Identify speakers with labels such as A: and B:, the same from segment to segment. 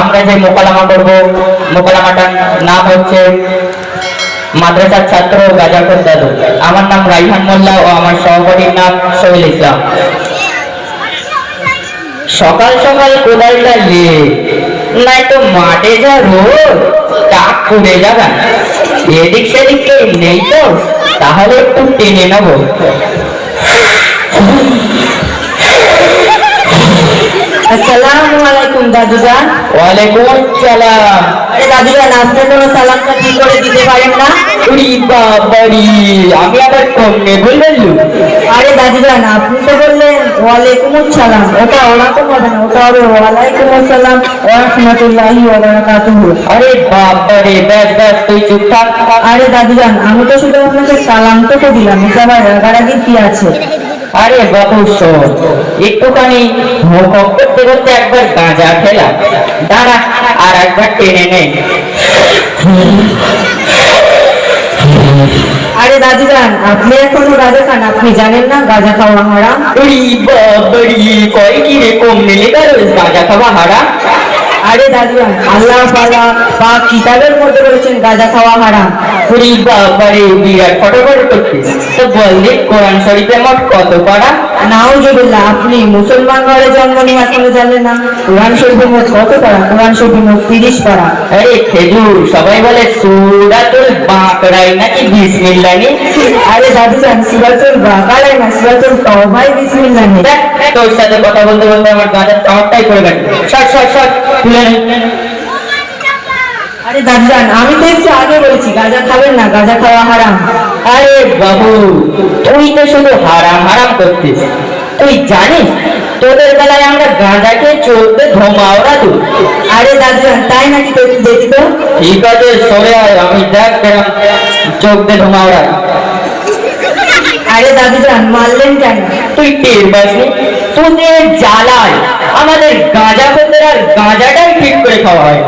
A: আমরা যে মোকালামা মোকালামাটার নাম হচ্ছে মাদ্রাসার ছাত্র দাদু। আমার নাম রাইহান মোল্লা ও আমার সহপাঠীর নাম ইসলাম। সকাল সকাল কোদালটা নিয়ে নাই তো মাঠে যা রোদ, টাক করে যাবেন এদিক সেদিক নেই তো, তাহলে একটু টেনে নেব।
B: দাদুজান
A: ওয়ালাইকুম
B: দাদুজান আপনি কোনো সালামটা কি করে দিতে পারেন না?
A: উরি বাবারি আমি আবার কমনে বললাম
B: আরে দাদুজান আপনি তো বললেন ওয়ালাইকুম আসসালাম ওটা ওরকম হবে না ওটা হবে ওয়ালাইকুম আসসালাম ওয়া ওয়া বারাকাতুহু
A: আরে বাবারে ব্যাস ব্যাস তুই চুপ থাক।
B: আরে দাদুজান আমি তো শুধু আপনাকে সালাম তো তো দিলাম এটা আবার রাগারাগি কি আছে?
A: আরে বাবু শোন একটুখানি মুখ করতে করতে একবার গাঁজা খেলাম। দাঁড়া আর একবার টেনে নে।
B: আরে দাদুজান আপনি এখনও গাঁজা খান আপনি জানেন না গাঁজা খাওয়া হারাম?
A: উরি বাবারি কয় কি রে কমনে লেখা রয়েছে গাঁজা খাওয়া হারা
B: আরে দাদুজান আল্লাহ পালা বা কিতাবের মধ্যে বলেছেন, গাঁজা খাওয়া হারাম।
A: উরি বাবারে বিরাট ফটোফটো করছিস তো বল দে কোরআন শরীফে মোট কত পড়া?
B: নাউজুবিল্লাহ, আপনি মুসলমান ঘরে জন্ম নিয়ে এখনও জানেন না, কোরআন শরীফের মোট কত পারা কোরআন তিরিশ পারা
A: আরে খেজুর, সবাই বলে সুরাতুল বাঁকড়াই নাকি বিসমিল্লাহ নি?
B: আরে দাদু সিরাতুল বাকারে না, সিরাতুল তওবাই বিসমিল্লাহ নেই
A: তোর সাথে কথা বলতে বলতে আমার গাঁজার টাওয়ারটাই করে গেল শট শট শট তুলে
B: আরে দাদু আমি তো একটু আগে বলেছি গাঁজা খাবেন না গাঁজা খাওয়া হারাম।
A: আরে বাবু তুই তো শুধু হারাম হারাম করতিস। তুই জানিস তোদের বেলায় আমরা চলতে ধোমাওরা তো।
B: আরে দাদু তাই নাকি তো একটু দেখি তো।
A: ঠিক আছে সরে আয় আমি দেখ চোখ দিয়ে ধোমাওরা
B: আরে দাদি যান মারলেন কেন?
A: তুই টের পাসনি তোদের আমাদের গাঁজা খেতে আর গাঁজাটাই ঠিক করে খাওয়া হয়।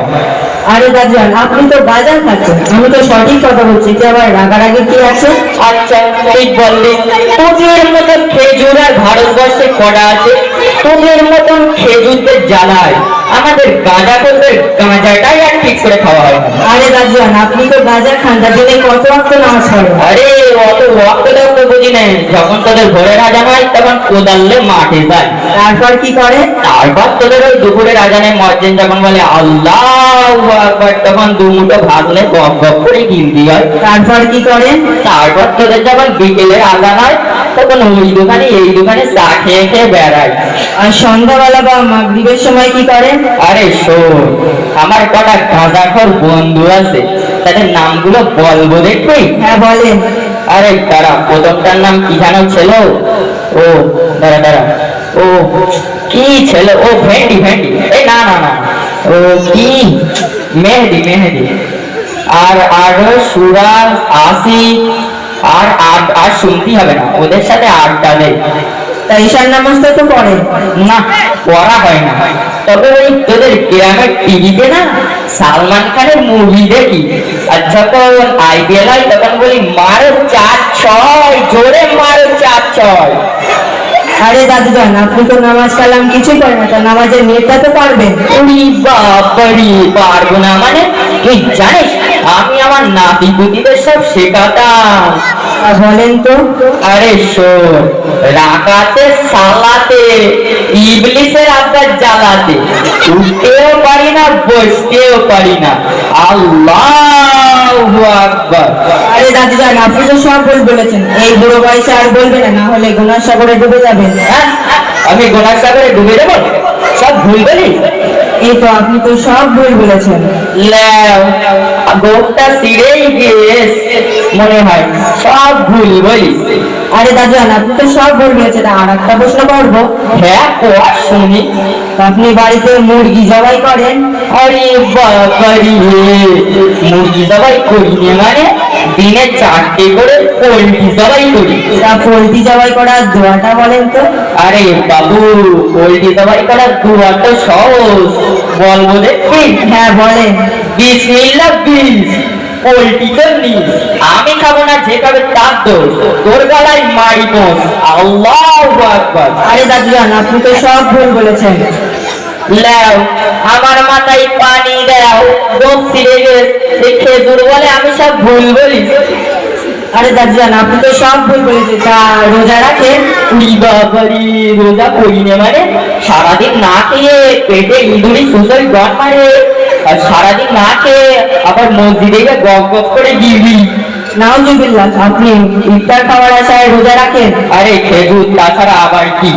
B: আরে দাদু জান আপনি তো গাঁজা খাচ্ছেন। আমি তো সঠিক কথা বলছি। যে আবার রাগারাগি কি আছে?
A: আচ্ছা ঠিক বললি। তোদের মতো খেজুর আর ভারতবর্ষে কড়া আছে? তোদের মতন খেজুরদের জ্বালায় আমাদের গাঁজা করতে গাঁজাটাই আর ঠিক করে খাওয়া হয়
B: আরে জান আপনি তো গাঁজা খান তার জন্য কত রক্ত নামাজ হয়
A: আরে অত রক্ত তো বুঝি নেই। যখন তোদের ঘরে রাজা হয় তখন কোদাললে মাঠে যায়।
B: তারপর কি করে?
A: তারপর তোদের ওই দুপুরে রাজানে মজ্জেন যখন বলে আল্লাহ আকবার তখন দু মুঠো ভাত নিয়ে গপ গপ করে গিলতি হয়।
B: তারপর কি করে?
A: তারপর তোদের যখন বিকেলে আজান হয় তখন ওই দোকানে এই দোকানে চা খেয়ে খেয়ে বেড়ায়।
B: আর সন্ধ্যাবেলা বা মাগরিবের সময় কি করে?
A: আরে শোন আমার কটা গাঁজাখর বন্ধু আছে তাদের নামগুলো বলব দেখবি?
B: হ্যাঁ বলেন
A: আরে দাঁড়া প্রথমটার নাম কি যেন ছিল? ও দাঁড়া দাঁড়া। কি ছিল? ও ভেন্ডি ভেন্ডি। এই না না না। ও কি? মেহেদি মেহেদি। আর আর সুরাজ আসি আর আর শুনতেই হবে না। ওদের সাথে আড্ডা দেয়
B: তা ঈশান নামাজটা তো পড়েন
A: না পড়া হয় না। তবে ওই তোদের গ্রামের টিভিতে না সালমান খানের মুভি দেখি। আর যখন আইপিএল হয় তখন বলি মারো চার ছয় জোরে মারো চার ছয়।
B: আরে দাদু যান আপনি তো নামাজ কালাম কিছুই করেন না তা নামাজের নেটটা তো পারবেন
A: উনি বাবারি পারব না মানে তুই জানিস আমি আমার নাতি পুতিদের সব শেখাতাম।
B: বলেন তো।
A: আরে শোন রাকাতে সালাতে ইবলিসের আব্বার জ্বালাতে উঠতেও পারি না বসতেও পারি না। আল্লাহু!
B: আরে দাদু যান আপনি তো সব ভুল বলেছেন। এই বুড়ো বয়সে আর বলবেন না, না হলে গুনার সাগরে ডুবে যাবেন
A: হ্যাঁ? আমি গোনার সাগরে ডুবে দেবো? সব ভুল বলি?
B: এই তো আপনি তো সব ভুল বলেছেন।
A: গোপটা সিঁড়েই গিয়েস মনে হয় সব ভুল বলিস
B: আরে দাদু আপনি তো সব ভুল বলেছেন আর একটা প্রশ্ন করব।
A: হ্যাঁ শুনি।
B: আপনি বাড়িতে মুরগি জবাই করেন?
A: আরে বাবারি। মুরগি জবাই করি মানে দিনে চারটে করে পোলট্রি জবাই করি।
B: তা পোলট্রি জবাই করার দোয়াটা বলেন তো।
A: আরে বাবু পোলট্রি জবাই করার দুয়ার তো সহজ। বলব দেখবি
B: হ্যাঁ বলেন
A: বিসমিল্লাহ বিস পোলট্রি তো নিস। আমি খাব না যে খাবে তার দোষ। তোর গলায় মারি দোষ আল্লাহ
B: আরে দাদু আপনি তো সব ভুল বলেছেন।
A: আমার মাথায় পানি দাও দোষ ফিরে গেছে। খেজুর বলে, আমি সব ভুল বলি
B: আরে দাদিজান আপনি তো সব ভুল বলেছেন। তা রোজা রাখেন
A: রোজা করি না মানে? সারাদিন না খেয়ে পেটে ইঁদুরি সুসই গন মারে। আর সারাদিন না খেয়ে আবার মসজিদে গিয়ে গপ গপ করে দিবি
B: নাউজুবিল্লাহ, আপনি ইফতার খাওয়ার আশায় রোজা রাখেন?
A: আরে খেজুর, তাছাড়া আবার কি?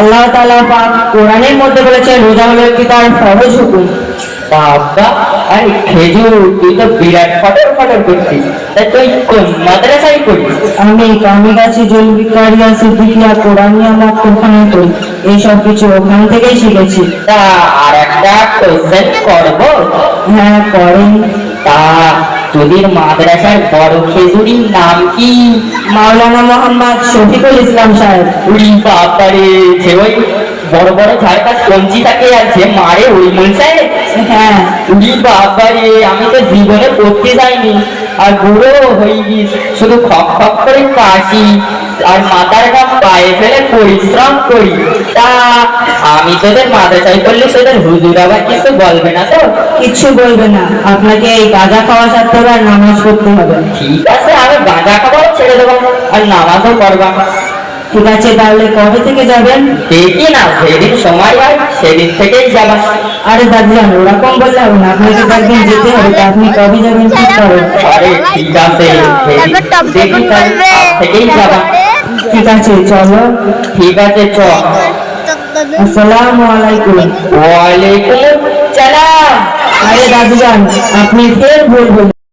B: আল্লাহ তাআলা পাক কোরআনের মধ্যে বলেছেন রোজা হলো একটি তার ফরজ হুকুম।
A: বাবা আরে খেজুর তুই তো বিরাট ফটর ফটর করছিস। তা তুই কোন মাদ্রাসায় পড়িস
B: আমি কামিগাছি জলবিকারিয়া সিদ্দিকিয়া কোরআনিয়া মক্তখানে করি এইসব কিছু ওখান থেকেই শিখেছি।
A: তা আর একটা কোশ্চেন করব?
B: হ্যাঁ করেন।
A: তা তোদের মাদ্রাসার বড় খেজুরির নাম কি?
B: মাওলানা মোহাম্মদ শফিকুল ইসলাম সাহেব।
A: উড়ি বাপারে, যে ওই বড় বড় ঝাড়কা কঞ্চি থাকে আর যে মারে ওই মনসায়
B: হ্যাঁ
A: উড়ি বাপারে, আমি তো জীবনে পড়তে যাইনি। আর বুড়ো হয়ে গিস, শুধু খক খক করে কাশি। আর মাথার ঘাম পায়ে ফেলে পরিশ্রম করি। তা আমি তোদের মাদ্রাসায় করলে তোদের হুজুর আবার কিছু বলবে না তো?
B: কিচ্ছু বলবে না। আপনাকে এই গাঁজা খাওয়া হবে আর নামাজ পড়তে হবে।
A: ঠিক আছে আমি গাঁজা খাবার ছেড়ে দেবো আর নামাজও করবা
B: ঠিক আছে তাহলে কবে থেকে যাবেন?
A: দেখি না যেদিন সময় হয় সেদিন থেকেই যাবা।
B: আরে দাদিজান ওরকম বললে হবে না। আপনাকে একদিন যেতে হবে তা আপনি কবে যাবেন ঠিক করেন
A: আরে ঠিক আছে দেখি তাহলে থেকেই যাবা।
B: ঠিক আছে চলো।
A: ঠিক আছে চ।
B: আসসালামু আলাইকুম
A: ওয়ালাইকুম সালাম
B: আরে দাদুজান আপনি ফের ভুল